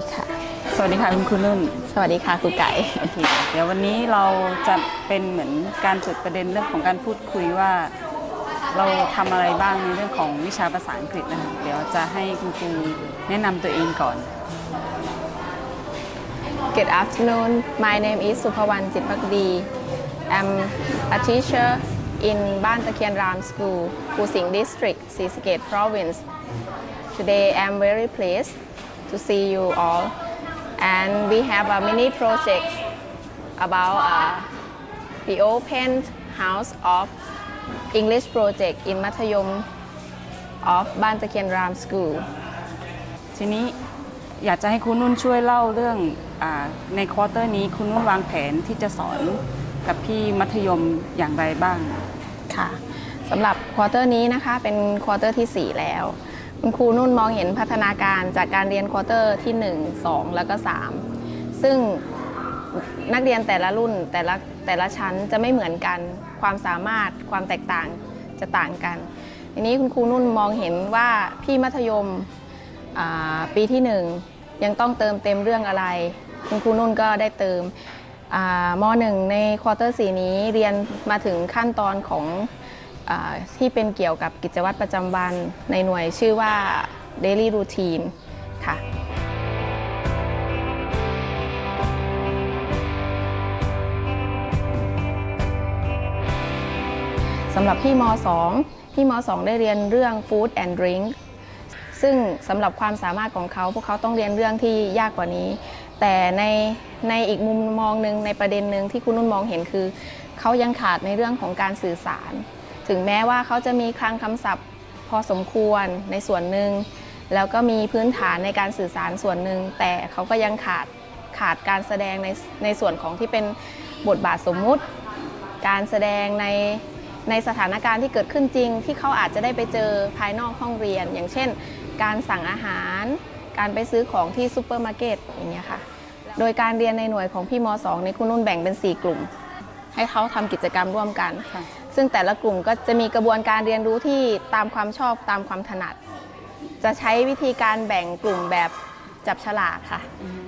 ดีค่ะ สวัสดีค่ะคุณครูนุ่น สวัสดีค่ะครูไก่ โอเค เดี๋ยววันนี้เราจะเป็นเหมือนการจุดประเด็นเรื่องของการพูดคุยว่า เราทำอะไรบ้างในเรื่องของวิชาภาษาอังกฤษนะคะ เดี๋ยวจะให้คุณครูแนะนำตัวเองก่อน Good afternoon my name is Supawan Jitpakdi I'm a teacher in Ban Takian Ram School Pusing District Sisket Province Today I'm very pleased to see you all and we have a mini project about uh, the open house of English project in Mathayom of Ban Takian Ram School ทีนี้อยากจะให้คุณนุ่นช่วยเล่าเรื่องอาในควอเตอร์นี้คุณนุ่นวางแผนที่จะสอนกับพี่มัธยมอย่างไรบ้าง ค่ะสำหรับควอเตอร์นี้นะคะเป็นควอเตอร์ที่ 4 แล้ว คุณครูนุ่นมองเห็นพัฒนาการจากการเรียนควอเตอร์ที่ 1 2 แล้วก็ 3 ซึ่งนักเรียนแต่ละรุ่นแต่ละแต่ละชั้นจะไม่เหมือนกันความสามารถความแตกต่างจะต่างกันทีนี้คุณครูนุ่นมองเห็นว่าพี่มัธยมปีที่ 1 ยังต้องเติมเต็มเรื่องอะไร คุณครูนุ่นก็ได้เติมอ่ามหนึ่งในควอเตอร์สีนี้เรียนมาถึงขั้นตอนของ ที่เป็นเกี่ยวกับกิจวัตรประจำวันในหน่วยชื่อว่า daily routine ค่ะสำหรับพี่ม 2 พี่ม 2 ได้เรียนเรื่อง food and drink ซึ่งสำหรับความสามารถของเขาพวกเขาต้องเรียนเรื่องที่ยากกว่านี้ แต่ในในอีกมุมมองหนึ่งในประเด็นหนึ่งที่คุณนุ่นมองเห็นคือ เขายังขาดในเรื่องของการสื่อสาร ถึงแม้ว่าเขาจะมีคลังคำศัพท์ พอสมควรในส่วนหนึ่งแล้วก็มีพื้นฐานในการสื่อสารส่วนหนึ่งแต่เขาก็ยังขาดขาดการแสดงในในส่วนของที่เป็นบทบาทสมมุติ การแสดงในในสถานการณ์ที่เกิดขึ้นจริง ที่เขาอาจจะได้ไปเจอภายนอกห้องเรียน อย่างเช่น การสั่งอาหาร การไปซื้อของที่ซูเปอร์มาร์เก็ตอย่างเงี้ยค่ะ โดยการเรียนในหน่วยของพี่ม 2 ในคุณนุ่นแบ่งเป็น 4 กลุ่ม ให้เขาทำกิจกรรมร่วมกันค่ะ ซึ่งแต่ละกลุ่มก็จะมีกระบวนการเรียนรู้ที่ตามความชอบตามความถนัด จะใช้วิธีการแบ่งกลุ่มแบบจับฉลากค่ะ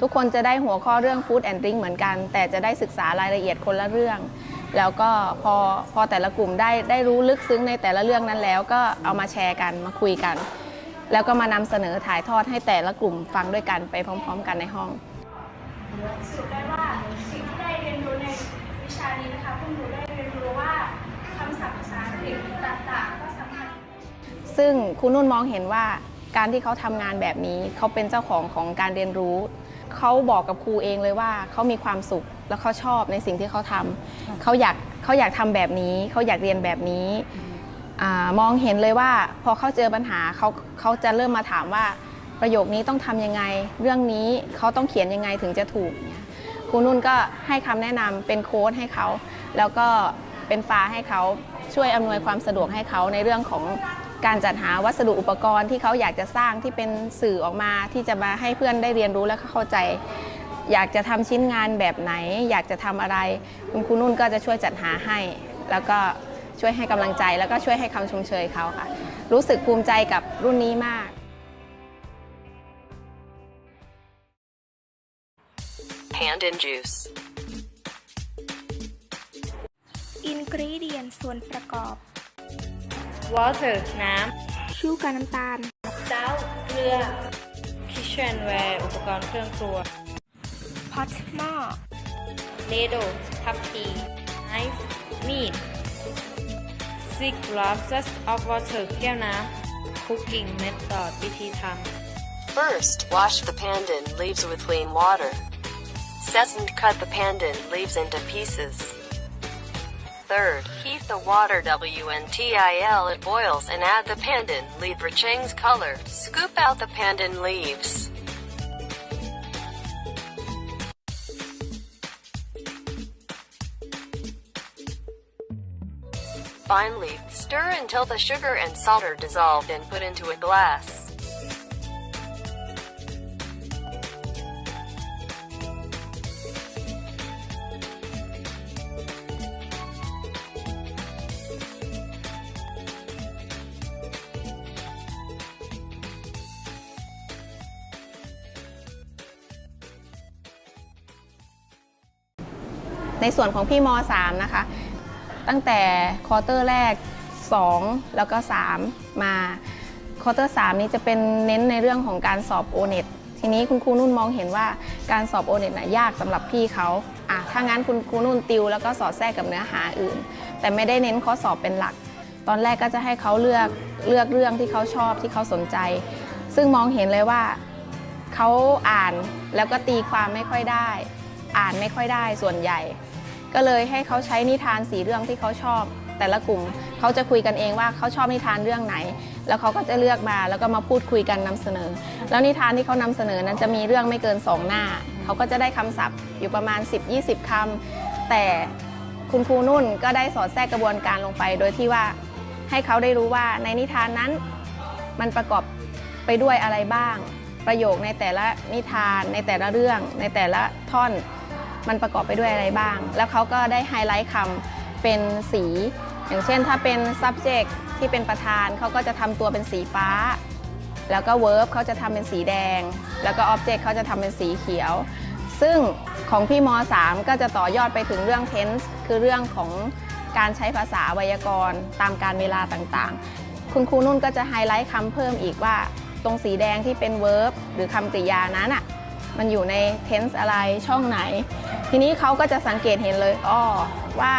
ทุกคนจะได้หัวข้อเรื่อง Food and Drink เหมือนกัน แต่จะได้ศึกษารายละเอียดคนละเรื่อง แล้วก็พอพอแต่ละกลุ่มได้ได้รู้ลึกซึ้งในแต่ละเรื่องนั้นแล้วก็เอามาแชร์กันมาคุยกัน แล้วก็มานำเสนอถ่ายทอดให้แต่ละกลุ่มฟังด้วยกันไปพร้อม ๆ กันในห้องสรุปได้ว่าสิ่งที่ได้เรียนรู้ในวิชานี้นะคะพวกหนูได้เรียนรู้ว่าคำศัพท์ภาษาอังกฤษต่างๆก็สำคัญ ซึ่งครูนุ่นมองเห็นว่าการที่เขาทำงานแบบนี้ เขาเป็นเจ้าของของการเรียนรู้ เขาบอกกับครูเองเลยว่าเขามีความสุขแล้วเขาชอบในสิ่งที่เขาทำเขาอยากเขาอยากทำแบบนี้ เขาอยากเรียนแบบนี้อามองเห็นเลยว่าพอเขาเจอปัญหาเขาเขาจะเริ่มมาถามว่าประโยคนี้ต้องทำยังไง เรื่องนี้เขาต้องเขียนยังไงถึงจะถูกเนี่ยครูนุ่นก็ให้คำแนะนำเป็นโค้ดให้เขาแล้วก็เป็นฟ้าให้เขาช่วยอำนวยความสะดวกให้เขาในเรื่องของ การจัดหาวัสดุอุปกรณ์ที่เขาอยากจะสร้างที่เป็นสื่อออกมาที่จะมาให้เพื่อนได้เรียนรู้และเข้าใจ อยากจะทำชิ้นงานแบบไหน อยากจะทำอะไร คุณครูนุ่นก็จะช่วยจัดหาให้ แล้วก็ช่วยให้กำลังใจ แล้วก็ช่วยให้คำชมเชยเขาค่ะ รู้สึกภูมิใจกับรุ่นนี้มาก Hand in juice. อินกรีเดียนส่วนประกอบ water น้ ชูกับน้ำตาล ำเจ้าเกลือ kitchenware อุปกรณ์เครื่องครัว พอตหม้อ needle ทับพี knife มีด six glasses of water แก้วน้ำ cooking method วิธีท First, wash the pandan leaves with clean water. Second, cut the pandan leaves into pieces. Third, heat the water WNTIL it boils and add the pandan leaf for change color. Scoop out the pandan leaves. Finally, stir until the sugar and salt are dissolved and put into a glass. ในส่วนของพี่ม .3 นะคะ ตั้งแต่ควอเตอร์แรก 2 แล้วก็ 3 มาควอเตอร์ 3 นี้จะเป็นเน้นในเรื่องของการสอบโอเน็ตทีนี้คุณครูนุ่นมองเห็นว่าการสอบโอเน็ตน่ะยากสำหรับพี่เขาอะถ้างั้นคุณครูนุ่นติว แล้วก็สอดแทรกกับเนื้อหาอื่น แต่ไม่ได้เน้นข้อสอบเป็นหลัก ตอนแรกก็จะให้เขาเลือกเลือกเรื่องที่เขาชอบที่เขาสนใจ ซึ่งมองเห็นเลยว่าเขาอ่านแล้วก็ตีความไม่ค่อยได้ อ่านไม่ค่อยได้ส่วนใหญ่ ก็เลยให้เขาใช้นิทานสีเรื่องที่เขาชอบ แต่ละกลุ่มเขาจะคุยกันเองว่าเขาชอบนิทานเรื่องไหน แล้วเขาก็จะเลือกมาแล้วก็มาพูดคุยกันนำเสนอ แล้วนิทานที่เขานำเสนอนั้นจะมีเรื่องไม่เกิน 2 หน้า เขาก็จะได้คำศัพท์อยู่ประมาณ 10-20คำแต่คุณครูนุ่นก็ได้สอดแทรกกระบวนการลงไป โดยที่ว่าให้เขาได้รู้ว่าในนิทานนั้นมันประกอบไปด้วยอะไรบ้าง ประโยคในแต่ละนิทานในแต่ละเรื่องในแต่ละท่อน มันประกอบไปด้วยอะไรบ้าง แล้วเขาก็ได้ไฮไลท์คำเป็นสี อย่างเช่นถ้าเป็น subject ที่เป็นประธานเขาก็จะทำตัวเป็นสีฟ้า แล้วก็ verb เขาจะทำเป็นสีแดง แล้วก็ object เขาจะทำเป็นสีเขียว ซึ่งของพี่ม .3 ก็จะต่อยอดไปถึงเรื่อง tense คือเรื่องของการใช้ภาษาไวยากรณ์ตามการเวลาต่างๆ คุณครูนุ่นก็จะไฮไลท์คำเพิ่มอีกว่า ตรงสีแดงที่เป็น verb หรือคำกริยานั้นอะ มันอยู่ใน tense อะไรช่องไหน ทีนี้เขาก็จะสังเกตเห็นเลยอ้อว่า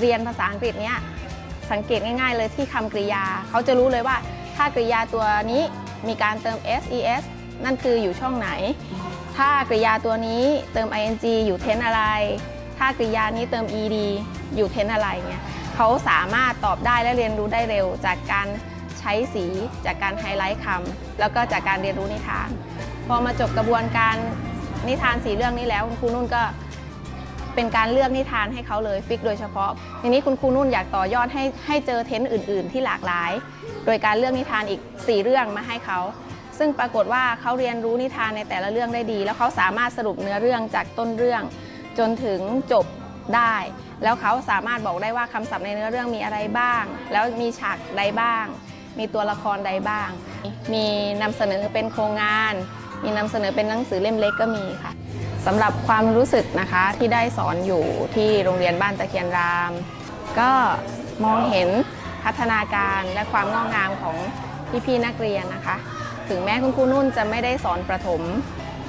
เรียนภาษาอังกฤษเนี้ยสังเกตง่าย ๆ เลยที่คำกริยาเขาจะรู้เลยว่า ถ้ากริยาตัวนี้มีการเติม ses นั่นคืออยู่ช่องไหน ถ้ากริยาตัวนี้เติม ing อยู่ tense อะไร ถ้ากริยานี้เติม ed อยู่ tense อะไรเงี้ยเขาสามารถตอบได้และเรียนรู้ได้เร็ว จากการใช้สี จากการไฮไลท์คำแล้วก็จากการเรียนรู้นิทาน พอมาจบกระบวนการนิทานสีเรื่องนี้แล้วคุณครูนุ่นก็เป็นการเลือกนิทานให้เขาเลยฟิกโดยเฉพาะทีนี้คุณครูนุ่นอยากต่อยอดให้ให้เจอเทนต์อื่น ๆ ที่หลากหลาย โดยการเลือกนิทานอีก 4 เรื่องมาให้เขา ซึ่งปรากฏว่าเขาเรียนรู้นิทานในแต่ละเรื่องได้ดี แล้วเขาสามารถสรุปเนื้อเรื่องจากต้นเรื่อง จนถึงจบได้ แล้วเขาสามารถบอกได้ว่าคำศัพท์ในเนื้อเรื่องมีอะไรบ้าง แล้วมีฉากใดบ้าง มีตัวละครใดบ้าง มีนำเสนอเป็นโครงงาน มีนำเสนอเป็นหนังสือเล่มเล็กก็มีค่ะสำหรับความรู้สึกนะคะที่ได้สอนอยู่ที่โรงเรียนบ้านตะเคียนราม ก็มองเห็นพัฒนาการและความงอกงามของพี่ๆนักเรียนนะคะ ถึงแม้คุณครูนุ่นจะไม่ได้สอนประถม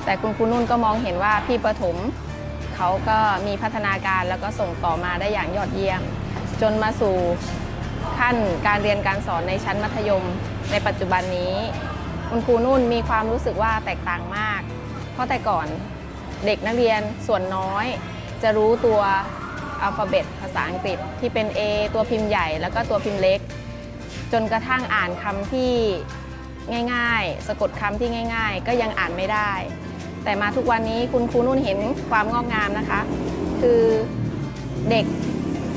แต่คุณครูนุ่นก็มองเห็นว่าพี่ประถม เขาก็มีพัฒนาการแล้วก็ส่งต่อมาได้อย่างยอดเยี่ยม จนมาสู่ขั้นการเรียนการสอนในชั้นมัธยม ในปัจจุบันนี้ คุณครูนุ่นมีความรู้สึกว่าแตกต่างมาก เพราะแต่ก่อนเด็กนักเรียนส่วนน้อย จะรู้ตัวอัลฟาเบตภาษาอังกฤษที่เป็น A ตัวพิมพ์ใหญ่แล้วก็ตัวพิมพ์เล็ก จนกระทั่งอ่านคำที่ง่ายๆ สะกดคำที่ง่าย ๆ ก็ยังอ่านไม่ได้ แต่มาทุกวันนี้คุณครูนุ่นเห็นความงอกงามนะคะ คือเด็ก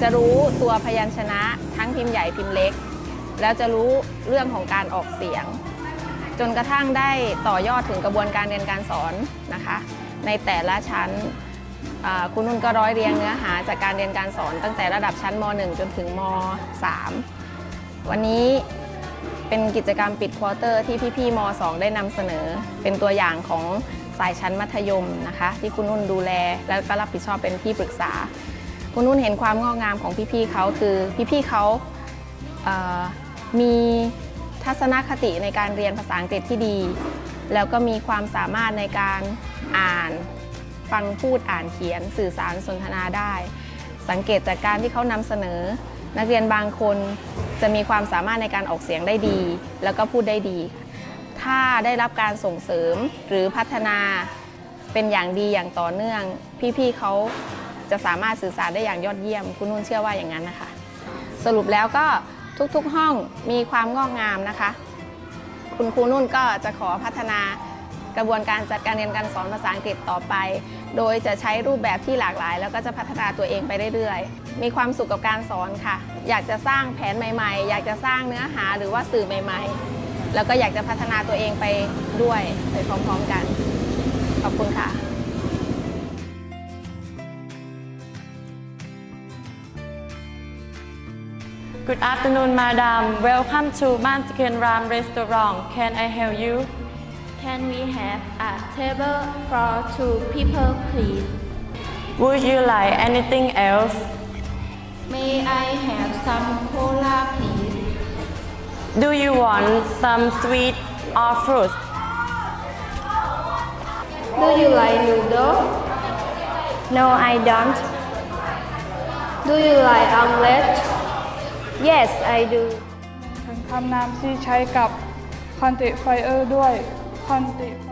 จะรู้ตัวพยัญชนะทั้งพิมพ์ใหญ่พิมพ์เล็ก แล้วจะรู้เรื่องของการออกเสียง จนกระทั่งได้ต่อยอดถึงกระบวนการเรียนการสอนนะคะ ในแต่ละชั้นคุณนุ่นก็ร้อยเรียงเนื้อหาจากการเรียนการสอน ตั้งแต่ระดับชั้นม .1 จนถึงม .3 วันนี้เป็นกิจกรรมปิดควอเตอร์ที่พี่ๆม .2 ได้นำเสนอ เป็นตัวอย่างของสายชั้นมัธยมนะคะ ที่คุณนุ่นดูแลและก็รับผิดชอบเป็นที่ปรึกษา คุณนุ่นเห็นความงอกงามของพี่ๆเขาคือพี่ๆเขามี ทัศนคติในการเรียนภาษาอังกฤษที่ดี แล้วก็มีความสามารถในการอ่าน ฟังพูดอ่านเขียน สื่อสารสนทนาได้ สังเกตจากการที่เขานำเสนอ นักเรียนบางคนจะมีความสามารถในการออกเสียงได้ดี แล้วก็พูดได้ดี ถ้าได้รับการส่งเสริมหรือพัฒนาเป็นอย่างดีอย่างต่อเนื่อง พี่ๆเขาจะสามารถสื่อสารได้อย่างยอดเยี่ยม คุณนุ่นเชื่อว่าอย่างนั้นนะคะ สรุปแล้วก็ ทุกๆห้องมีความงอกงามนะคะ คุณครูนุ่นก็จะขอพัฒนากระบวนการจัดการเรียนการสอนภาษาอังกฤษต่อไป โดยจะใช้รูปแบบที่หลากหลาย แล้วก็จะพัฒนาตัวเองไปเรื่อยๆ มีความสุขกับการสอนค่ะ อยากจะสร้างแผนใหม่ๆ อยากจะสร้างเนื้อหาหรือว่าสื่อใหม่ ๆ แล้วก็อยากจะพัฒนาตัวเองไปด้วยไปพร้อมๆกัน ขอบคุณค่ะ Good afternoon, madam. Welcome to Mantikan Ram Restaurant. Can I help you? Can we have a table for two people please Would you like anything else? May I have some cola please Do you want some sweet or fruit? Do you like noodle No I don't Do you like omelette Yes I do ถึงคำนามที่ใช้กับคอนติไฟเออร์ด้วยคอนติไฟ